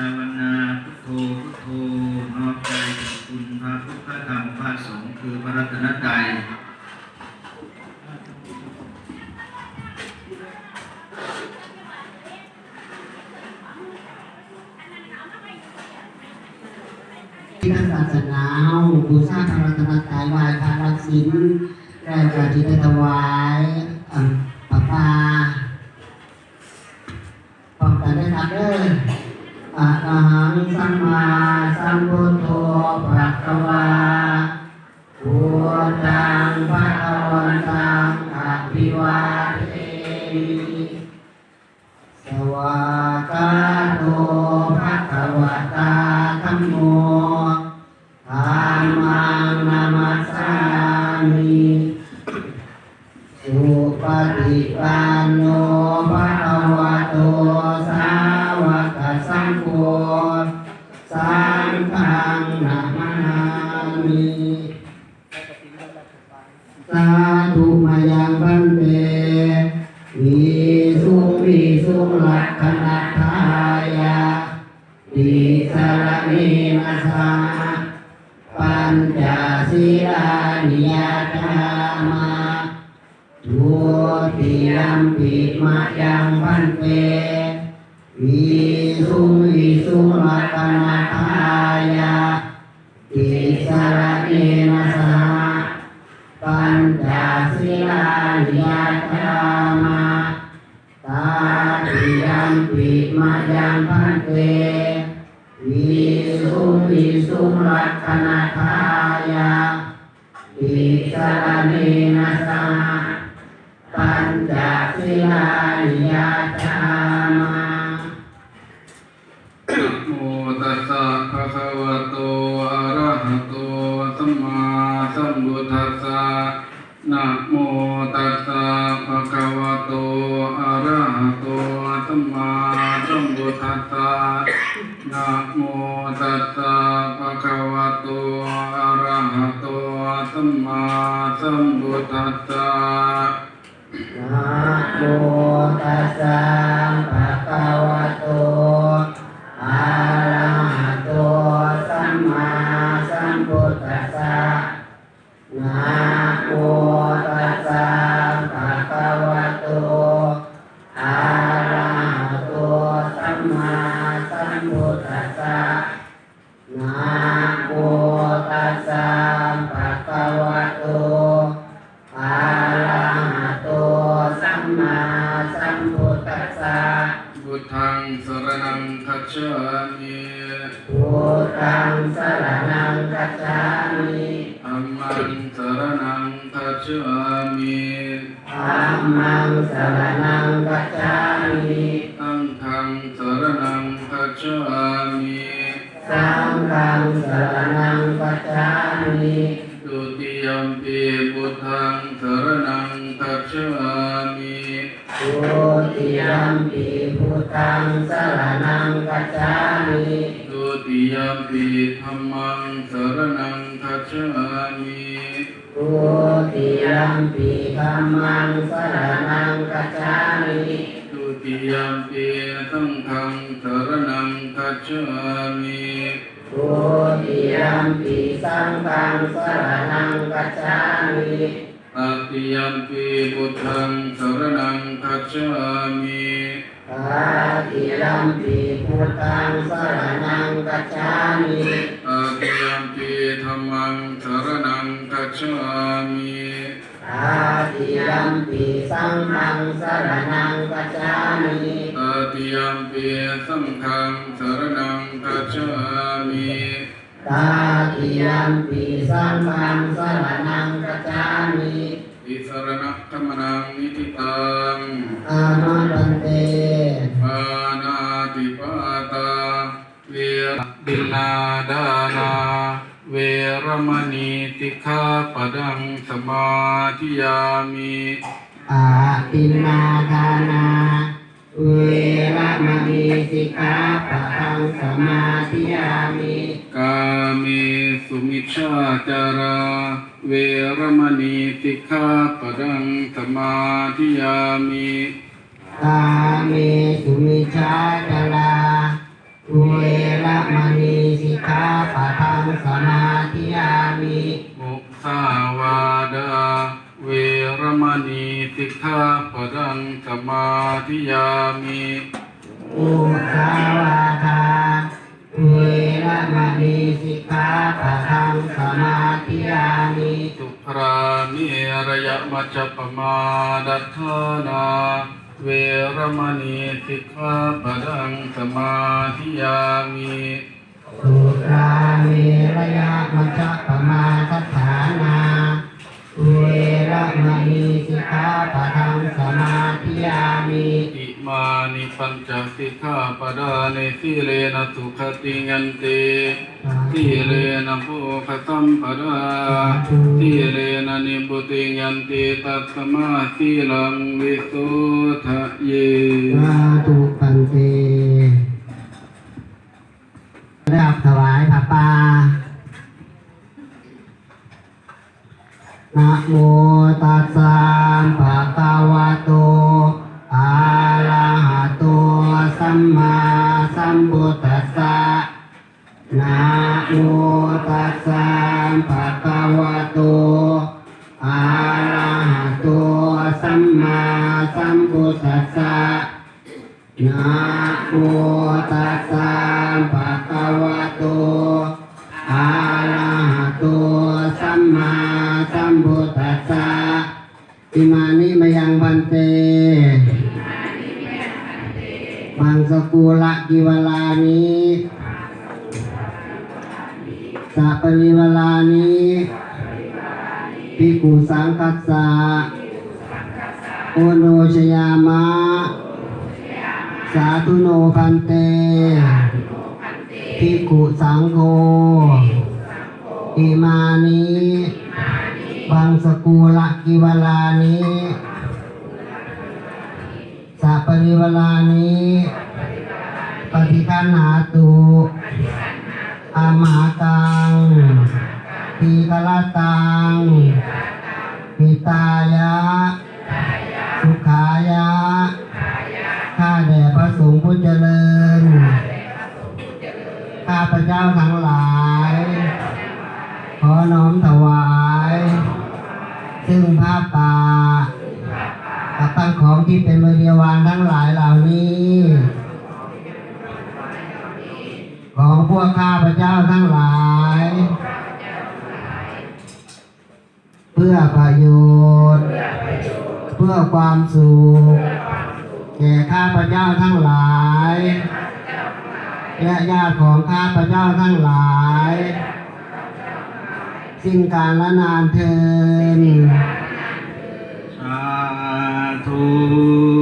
ภาวนาพุทโธพุทโธน้อมใจถึงคุณพระพุทธธรรมพระสงฆ์คือพระรัตนตรัยที่ศาสนาบูชาพระรัตนตรัยไหว้พระรักศีลและก็ที่ได้ถวายปะปา อะระหังสัมมาสัมพุทโธภะคะวาพุทธังภะคะวันตังอะภิวาเทมิ นามามิสาธุมายังบันเตวิสุงวิสุงลักขณทายาติสารณีนาสาปัญจศีลานิยตามาทุติยมปิมายังบันเตวิสุงวิสุงลักขณทายาติสารณี นาสาปัญจศีลานิยตามาตาติยัมปิมายังพันเตวิสุวิสุงรัตนาทายาติสรเนนะสาปัญจศีลานิยตาม อะระหะโตสัมมาสัมพุทธัสสะนะโมตัสสะภะคะวะโต มมังสรณังคัจฉามิธัมมังสรณังคัจฉามิสังฆังสรณังคัจฉามิสังฆังสรณังคัจฉามิดุติยมปีพุทธังสรณังคัจฉามิทุติยมปีพุทธังสรณังคัจฉามิดุติยมปีธัมมังสรณัง คัจฉามิทุติยมปีธัมมังสรณังคัจฉามิดุติยมปีสังฆังสรณังคัจฉามิทุติยมปีสังฆังสรณังคัจฉามิตติยมปีพุทธังสรณังคัจฉามิตาติยัมปีพุทธังสรณังกัจฉามิตติยมปีธั มมังสรณังคัจฉามิตาติยัมปีสังฆังสรณังกัจฉามิตติยมปีสังฆังสรณังคัจฉามิตาติยัมปีสังฆังสรณังกัจฉามิอิสรณะธรรมนังนิทิตังอา มณีสิกขาปดังสมาธิยามิอาตินนาทานาเวรมณีสิกขาปะทังสมาธิยามิกาเมสุมิชฌาจาราเวรมณีสิกขาปดังสมาธิยามิกาเมสุมิชาจารา เวเวรมณีสิกขาปะทังสมาธิยามิมุสาวาดาเวรมณีสิกขาปะดังสมาธิยามิอุสาวาทาเวรมณีสิกขาปะทังสมาธิยามิสุป รานิระยะมัจจปมาดัฏฐานา เวรมณีสิกขาปดังสมาธิยามิสุราเมรยะมัจจปมาทัฏฐานา เวรมณีสิกขาปังสมาธิยามิอิ มานิปัญจสิกขาปะดานิสีเลนะสุขติยันติสีเลนะโภคสัมปดาสีเลนะนิพุติยันติตัสมาสีลังวิโสทะเยสาธุปันเต มมาสัมพุทธัสสะนะโมตัสสะภะคะวะโตอะระหะโตสัมมาสัมพุทธัสสะนะโมตัสสะภะคะวะโตอะระหะโตสัมมาสัมพุทธัสสะอิมานิมยังพันเต มังสกุลกิวลานิสัปริวลานิภิกุสังคัสสะโอโนชยามะ สาธุโนพันเตภิกขุสังโฆอิมานิบังสกุลกิวลานิ สัปริวลานิปฏิคันหาตุอามาตังทีกลตังปิตายะ สุขายะ ข้าแด่พระสงฆ์ผู้เจริญ ข้าพระเจ้าทั้งหลาย ขอน้อมถวาย ซึ่งผ้าป่ากับตั้งของที่เป็นบ ของพวกข้าพระเจ้าทั้งหลาย เพื่อประโยชน์ เพื่อความสุขแก่ข้าพระเจ้าทั้งหลายและญาติของข้าพระเจ้าทั้งหลาย สิ่งการละนานเทินสาธุ